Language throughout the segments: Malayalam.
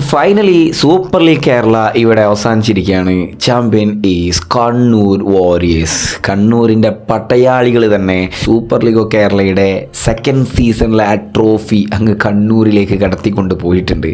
ഫൈനലി സൂപ്പർ ലീഗ് കേരള ഇവിടെ അവസാനിച്ചിരിക്കുകയാണ്. ചാമ്പ്യൻ ഈസ് കണ്ണൂർ വാരിയേഴ്സ് കണ്ണൂരിന്റെ പട്ടയാളികൾ തന്നെ സൂപ്പർ ലീഗ് കേരളയുടെ സെക്കൻഡ് സീസണിലെ ആ ട്രോഫി അങ്ങ് കണ്ണൂരിലേക്ക് കടത്തിക്കൊണ്ട് പോയിട്ടുണ്ട്.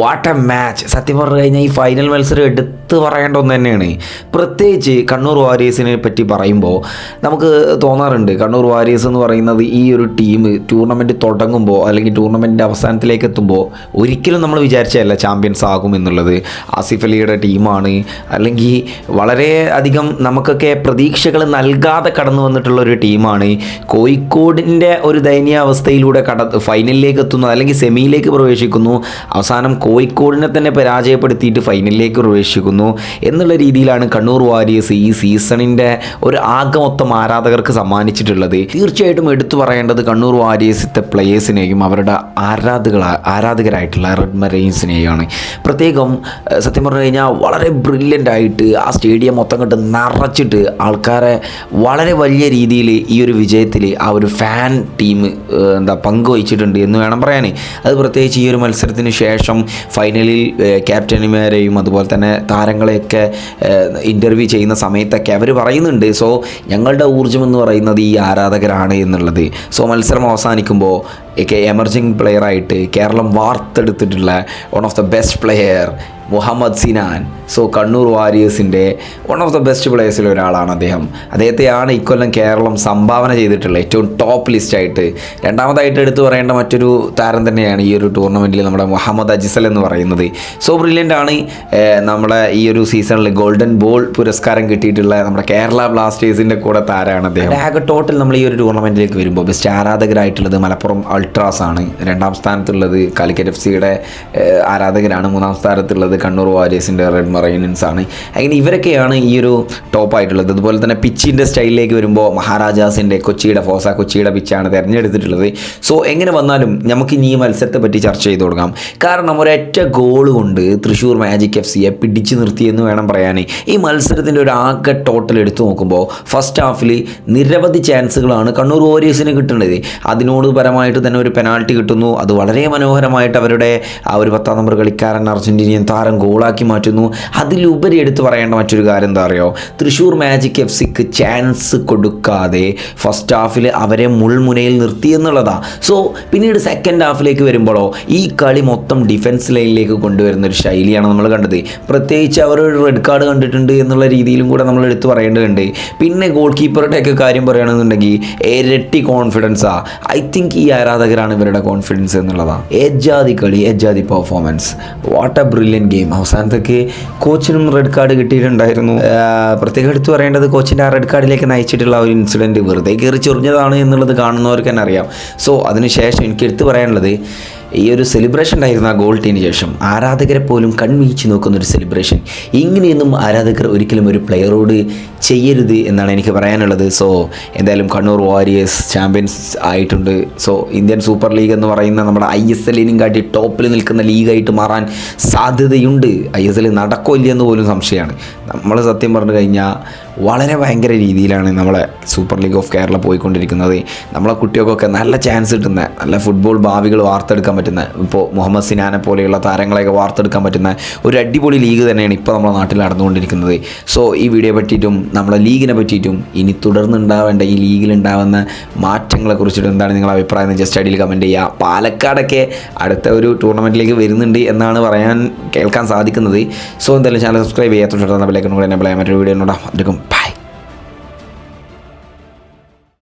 വാട്ട് എ മാച്ച് സത്യം പറഞ്ഞു കഴിഞ്ഞാൽ ഈ ഫൈനൽ മത്സരം എടുത്ത് പറയേണ്ട ഒന്ന് തന്നെയാണ്. പ്രത്യേകിച്ച് കണ്ണൂർ വാരിയേഴ്സിനെ പറ്റി പറയുമ്പോൾ നമുക്ക് തോന്നാറുണ്ട്. കണ്ണൂർ വാരിയേഴ്സ് എന്ന് പറയുന്നത് ഈ ഒരു ടീം ടൂർണമെന്റ് തുടങ്ങുമ്പോൾ അല്ലെങ്കിൽ ടൂർണമെന്റിന്റെ അവസാനത്തിലേക്ക് എത്തുമ്പോൾ ഒരിക്കലും നമ്മൾ വിചാരിച്ചതല്ല ചാമ്പ്യൻസ് ആകും എന്നുള്ളത് ആസിഫ് അലിയുടെ ടീമാണ്. അല്ലെങ്കിൽ വളരെ അധികം നമുക്കൊക്കെ പ്രതീക്ഷകൾ നൽകാതെ കടന്നു വന്നിട്ടുള്ള ഒരു ടീമാണ്. കോഴിക്കോടിന്റെ ഒരു ദയനീയാവസ്ഥയിലൂടെ കട ഫൈനലിലേക്ക് എത്തുന്നു അല്ലെങ്കിൽ സെമിയിലേക്ക് പ്രവേശിക്കുന്നു. അവസാനം കോഴിക്കോടിനെ തന്നെ പരാജയപ്പെടുത്തിയിട്ട് ഫൈനലിലേക്ക് പ്രവേശിക്കുന്നു എന്നുള്ള രീതിയിലാണ് കണ്ണൂർ വാരിയേഴ്സ് ഈ സീസണിന്റെ ഒരു ആകെ മൊത്തം ആരാധകർക്ക് സമ്മാനിച്ചിട്ടുള്ളത്. തീർച്ചയായിട്ടും എടുത്തു പറയേണ്ടത് കണ്ണൂർ വാരിയേഴ്സിത്തെ പ്ലേയേഴ്സിനെയും അവരുടെ ആരാധക ആരാധകരായിട്ടുള്ള റെഡ് മറൈൻസിനെയാണ് പ്രത്യേകം സത്യം പറഞ്ഞു കഴിഞ്ഞാൽ വളരെ ബ്രില്യന്റ് ആയിട്ട് ആ സ്റ്റേഡിയം മൊത്തം കണ്ട് നിറച്ചിട്ട് ആൾക്കാരെ വളരെ വലിയ രീതിയിൽ ഈ ഒരു വിജയത്തിൽ ആ ഒരു ഫാൻ ടീം എന്താ പങ്കുവഹിച്ചിട്ടുണ്ട് എന്ന് വേണം പറയാൻ അത് പ്രത്യേകിച്ച് ഈ ഒരു മത്സരത്തിന് ശേഷം ഫൈനലിൽ ക്യാപ്റ്റന്മാരെയും അതുപോലെ തന്നെ താരങ്ങളെയൊക്കെ ഇന്റർവ്യൂ ചെയ്യുന്ന സമയത്തൊക്കെ അവർ പറയുന്നുണ്ട്. സോ ഞങ്ങളുടെ ഊർജം എന്ന് പറയുന്നത് ഈ ആരാധകരാണ് എന്നുള്ളത്. സോ മത്സരം അവസാനിക്കുമ്പോൾ എമർജിങ് പ്ലെയറായിട്ട് Keralam വാർത്തെടുത്തിട്ടുള്ള one of the best player Muhammad Sinan. So Kannur വാരിയേഴ്സിന്റെ one of the best പ്ലേയേഴ്സിൽ ഒരാളാണ് അദ്ദേഹം. അദ്ദേഹത്തെയാണ് ഇക്കൊല്ലം കേരളം സംഭാവന ചെയ്തിട്ടുള്ളത് ഏറ്റവും ടോപ്പ് ലിസ്റ്റായിട്ട് രണ്ടാമതായിട്ട് എടുത്തു പറയേണ്ട മറ്റൊരു താരം തന്നെയാണ് ഈ ഒരു ടൂർണമെന്റിൽ നമ്മുടെ മുഹമ്മദ് അജിസൽ എന്ന് പറയുന്നത്. സോ ബ്രില്യന്റ് ആണ്. നമ്മുടെ ഈ ഒരു സീസണിൽ ഗോൾഡൻ ബോൾ പുരസ്കാരം കിട്ടിയിട്ടുള്ള നമ്മുടെ കേരള ബ്ലാസ്റ്റേഴ്സിന്റെ കൂടെ താരമാണ് അദ്ദേഹം. ആകെ ടോട്ടൽ നമ്മൾ ഈ ഒരു ടൂർണമെന്റിലേക്ക് വരുമ്പോൾ ബെസ്റ്റ് ആരാധകരായിട്ടുള്ളത് മലപ്പുറം അൾട്രാസ് ആണ്. രണ്ടാം സ്ഥാനത്തുള്ളത് കാലിക്കറ്റ് എഫ് സിയുടെ ആരാധകരാണ്. മൂന്നാം സ്ഥാനത്തുള്ളത് കണ്ണൂർ വാരിയേഴ്സിന്റെ റെഡ് മറൈനൻസ് ആണ്. അങ്ങനെ ഇവരൊക്കെയാണ് ഈ ഒരു ടോപ്പായിട്ടുള്ളത് അതുപോലെ തന്നെ പിച്ചിന്റെ സ്റ്റൈലിലേക്ക് വരുമ്പോൾ മഹാരാജാസിന്റെ കൊച്ചിയുടെ ഫോസ കൊച്ചിയുടെ പിച്ചാണ് തിരഞ്ഞെടുത്തിട്ടുള്ളത്. സോ എങ്ങനെ വന്നാലും നമുക്ക് ഇനി ഈ മത്സരത്തെ പറ്റി ചർച്ച ചെയ്ത് കൊടുക്കാം കാരണം ഒരൊറ്റ ഗോൾ കൊണ്ട് തൃശ്ശൂർ മാജിക് എഫ് സിയെ പിടിച്ചു നിർത്തിയെന്ന് വേണം പറയാൻ ഈ മത്സരത്തിന്റെ ഒരു ആകെ ടോട്ടൽ എടുത്തു നോക്കുമ്പോൾ ഫസ്റ്റ് ഹാഫിൽ നിരവധി ചാൻസുകളാണ് കണ്ണൂർ വാരിയേഴ്സിന് കിട്ടുന്നത് അതിനോട് പരമായിട്ട് തന്നെ ഒരു പെനാൾട്ടി കിട്ടുന്നു. അത് വളരെ മനോഹരമായിട്ട് അവരുടെ ആ ഒരു പത്താം നമ്പർ കളിക്കാരൻ അർജന്റീനിയൻ താരം ഗോളാക്കി മാറ്റുന്നു. അതിലുപരി എടുത്തു പറയേണ്ട മറ്റൊരു കാര്യം എന്താ അറിയോ? തൃശ്ശൂർ മാജിക് എഫ് സിക്ക് ചാൻസ് കൊടുക്കാതെ ഫസ്റ്റ് ഹാഫിൽ അവരെ മുൾമുനയിൽ നിർത്തി എന്നുള്ളതാണ് സോ പിന്നീട് സെക്കൻഡ് ഹാഫിലേക്ക് വരുമ്പോഴോ ഈ കളി മൊത്തം ഡിഫൻസ് ലൈനിലേക്ക് കൊണ്ടുവരുന്ന ഒരു ശൈലിയാണ് നമ്മൾ കണ്ടത്. പ്രത്യേകിച്ച് അവർ ഒരു റെഡ് കാർഡ് കണ്ടിട്ടുണ്ട് എന്നുള്ള രീതിയിലും കൂടെ നമ്മൾ എടുത്തു പറയേണ്ടതുണ്ട്. പിന്നെ ഗോൾ കീപ്പറുടെയൊക്കെ കാര്യം പറയുകയാണെന്നുണ്ടെങ്കിൽ ഇരട്ടി കോൺഫിഡൻസാണ് ഐ തിങ്ക് ഈ ആരാധകരാണ് ഇവരുടെ കോൺഫിഡൻസ് എന്നുള്ളതാണ് ഏജാതി കളി ഏജാതി performance what a brilliant game അവസാനത്തേക്ക് കോച്ചിനും റെഡ് കാർഡ് കിട്ടിയിട്ടുണ്ടായിരുന്നു. പ്രത്യേകം എടുത്തു പറയേണ്ടത് കോച്ചിന്റെ ആ റെഡ് കാർഡിലേക്ക് നയിച്ചിട്ടുള്ള ഒരു ഇൻസിഡന്റ് വെറുതെ കയറി ചൊറിഞ്ഞതാണ് എന്നുള്ളത് കാണുന്നവർക്ക് തന്നെ അറിയാം. സോ അതിനുശേഷം എനിക്ക് എടുത്തു പറയാനുള്ളത് ഈ ഒരു സെലിബ്രേഷൻ ഉണ്ടായിരുന്നു ആ ഗോൾ ടീമിന് ശേഷം ആരാധകരെ പോലും കൺവീച്ച് നോക്കുന്ന ഒരു സെലിബ്രേഷൻ ഇങ്ങനെയൊന്നും ആരാധകർ ഒരിക്കലും ഒരു പ്ലെയറോട് ചെയ്യരുത് എന്നാണ് എനിക്ക് പറയാനുള്ളത്. സോ എന്തായാലും കണ്ണൂർ വാരിയേഴ്സ് ചാമ്പ്യൻസ് ആയിട്ടുണ്ട്. സോ ഇന്ത്യൻ സൂപ്പർ ലീഗ് എന്ന് പറയുന്ന നമ്മുടെ ഐ എസ് എല്ലിനും കാട്ടി ടോപ്പിൽ നിൽക്കുന്ന ലീഗായിട്ട് മാറാൻ സാധ്യതയുണ്ട്. ഐ എസ് എൽ നടക്കോ ഇല്ലയെന്ന് പോലും സംശയമാണ്. നമ്മൾ സത്യം പറഞ്ഞു കഴിഞ്ഞാൽ വളരെ ഭയങ്കര രീതിയിലാണ് നമ്മളെ സൂപ്പർ ലീഗ് ഓഫ് കേരള പോയിക്കൊണ്ടിരിക്കുന്നത്. നമ്മളെ കുട്ടികൾക്കൊക്കെ നല്ല ചാൻസ് കിട്ടുന്ന നല്ല ഫുട്ബോൾ ഭാവികൾ വാർത്തെടുക്കാൻ പറ്റുന്ന ഇപ്പോൾ മുഹമ്മദ് സിനാനെ പോലെയുള്ള താരങ്ങളെയൊക്കെ വാർത്തെടുക്കാൻ പറ്റുന്ന ഒരു അടിപൊളി ലീഗ് തന്നെയാണ് ഇപ്പോൾ നമ്മുടെ നാട്ടിൽ നടന്നുകൊണ്ടിരിക്കുന്നത്. സോ ഈ വീഡിയോ പറ്റിയിട്ടും നമ്മളെ ലീഗിനെ പറ്റിയിട്ടും ഇനി തുടർന്നുണ്ടാവേണ്ട ഈ ലീഗിൽ ഉണ്ടാവുന്ന മാറ്റങ്ങളെ കുറിച്ചിട്ട് എന്താണ് നിങ്ങളുടെ അഭിപ്രായം എന്ന് ജസ്റ്റ് അടിയിൽ കമന്റ് ചെയ്യുക. പാലക്കാടൊക്കെ അടുത്ത ഒരു ടൂർണമെന്റിലേക്ക് വരുന്നുണ്ട് എന്നാണ് പറയാൻ കേൾക്കാൻ സാധിക്കുന്നത്. സോ എന്തായാലും ചാനൽ സബ്സ്ക്രൈബ് ചെയ്യാത്ത ബെല്ലൈക്കൺ മറ്റൊരു വീഡിയോ ഉണ്ടാകും